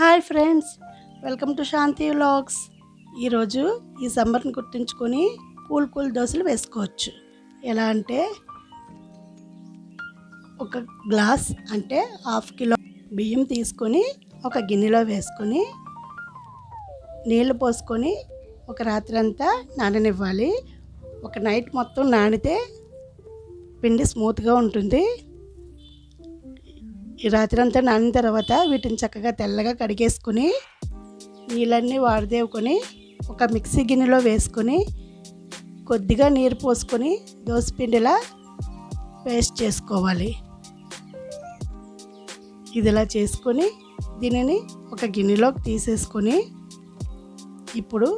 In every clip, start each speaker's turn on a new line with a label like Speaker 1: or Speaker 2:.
Speaker 1: Hi friends welcome to Shanti vlogs. ఈరోజు ఈ సమ్మర్ని గుర్తుంచుకొని కూల్ కూల్ దోశలు వేసుకోవచ్చు. ఎలా అంటే ఒక గ్లాస్ అంటే హాఫ్ కిలో బియ్యం తీసుకొని ఒక గిన్నెలో వేసుకొని నీళ్ళు పోసుకొని ఒక రాత్రి అంతా నాననివ్వాలి. ఒక నైట్ మొత్తం నానితే పిండి స్మూత్గా ఉంటుంది. రాత్రి అంతా నానిన తర్వాత వీటిని చక్కగా తెల్లగా కడిగేసుకుని నీళ్ళన్నీ వాడదేవుకొని ఒక మిక్సీ గిన్నెలో వేసుకొని కొద్దిగా నీరు పోసుకొని దోసపిండిలా పేస్ట్ చేసుకోవాలి. ఇదిలా చేసుకొని దీనిని ఒక గిన్నెలోకి తీసేసుకొని ఇప్పుడు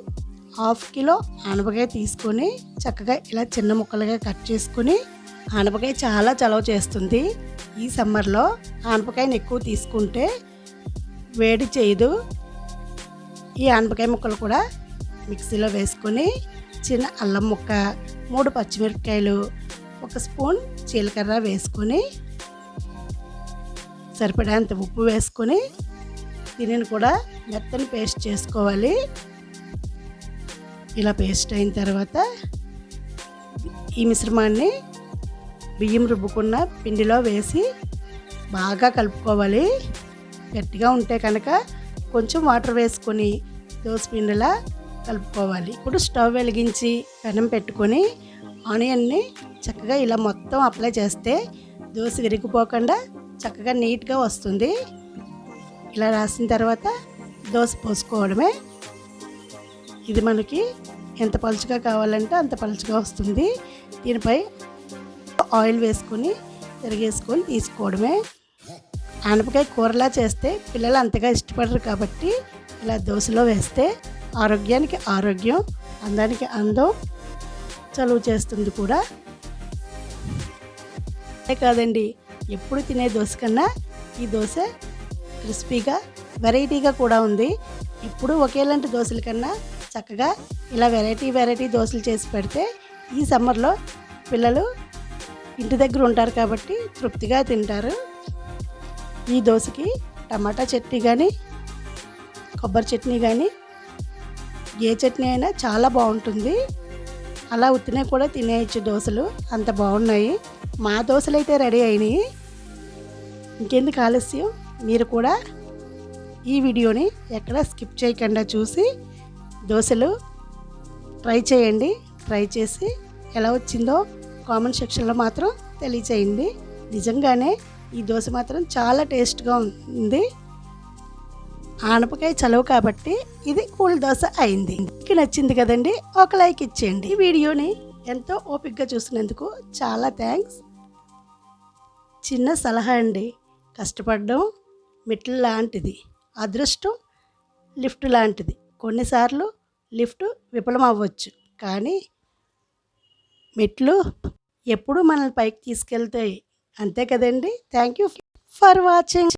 Speaker 1: హాఫ్ కిలో ఆనపకాయ తీసుకొని చక్కగా ఇలా చిన్న ముక్కలుగా కట్ చేసుకొని ఆనపకాయ చాలా చలవ చేస్తుంది. ఈ సమ్మర్లో ఆనపకాయని ఎక్కువ తీసుకుంటే వేడి చేయదు. ఈ ఆనపకాయ ముక్కలు కూడా మిక్సీలో వేసుకొని చిన్న అల్లం ముక్క మూడు పచ్చిమిరపకాయలు ఒక స్పూన్ జీలకర్ర వేసుకొని సరిపడేంత ఉప్పు వేసుకొని దీనిని కూడా మెత్తని పేస్ట్ చేసుకోవాలి. ఇలా పేస్ట్ అయిన తర్వాత ఈ మిశ్రమాన్ని బియ్యం రుబ్బుకున్న పిండిలో వేసి బాగా కలుపుకోవాలి. గట్టిగా ఉంటే కనుక కొంచెం వాటర్ వేసుకొని దోశ పిండిలా కలుపుకోవాలి. ఇప్పుడు స్టవ్ వెలిగించి పెనం పెట్టుకొని ఆనియన్ని చక్కగా ఇలా మొత్తం అప్లై చేస్తే దోశ విరిగిపోకుండా చక్కగా నీట్గా వస్తుంది. ఇలా రాసిన తర్వాత దోశ పోసుకోవడమే. ఇది మనకి ఎంత పలుచగా కావాలంటే అంత పలుచగా వస్తుంది. దీనిపై ఆయిల్ వేసుకొని తిరిగేసుకొని తీసుకోవడమే. ఆనపకాయ కూరలా చేస్తే పిల్లలు అంతగా ఇష్టపడరు కాబట్టి ఇలా దోశలో వేస్తే ఆరోగ్యానికి ఆరోగ్యం అందానికి అందం చలువ చేస్తుంది కూడా. అంతే కాదండి ఎప్పుడు తినే దోశ కన్నా ఈ దోశ క్రిస్పీగా వెరైటీగా కూడా ఉంది. ఇప్పుడు ఒకేలాంటి దోశల కన్నా చక్కగా ఇలా వెరైటీ వెరైటీ దోశలు చేసి పెడితే ఈ సమ్మర్లో పిల్లలు ఇంటి దగ్గర ఉంటారు కాబట్టి తృప్తిగా తింటారు. ఈ దోశకి టమాటా చట్నీ కానీ కొబ్బరి చట్నీ కానీ ఏ చట్నీ అయినా చాలా బాగుంటుంది. అలా ఉత్తినే కూడా తినేయచ్చు దోశలు. అంత బాగున్నాయి. మా దోశలు అయితే రెడీ అయినాయి. ఇంకెందుకు ఆలస్యం? మీరు కూడా ఈ వీడియోని ఎక్కడ స్కిప్ చేయకుండా చూసి దోశలు ట్రై చేయండి. ట్రై చేసి ఎలా వచ్చిందో కామెంట్ సెక్షన్లో మాత్రం తెలియచేయండి. నిజంగానే ఈ దోశ మాత్రం చాలా టేస్ట్గా ఉంది. ఆనపకాయ చలువ కాబట్టి ఇది కూల్ దోశ అయింది. మీకు నచ్చింది కదండి ఒక లైక్ ఇచ్చేయండి. ఈ వీడియోని ఎంతో ఓపిక్గా చూసినందుకు చాలా థ్యాంక్స్. చిన్న సలహా అండి కష్టపడడం మెట్లు లాంటిది అదృష్టం లిఫ్ట్ లాంటిది. కొన్నిసార్లు లిఫ్ట్ విఫలం అవ్వచ్చు కానీ మెట్లు ఎప్పుడు మనల్ని పైకి తీసుకెళ్తాయి. అంతే కదండి? Thank you for watching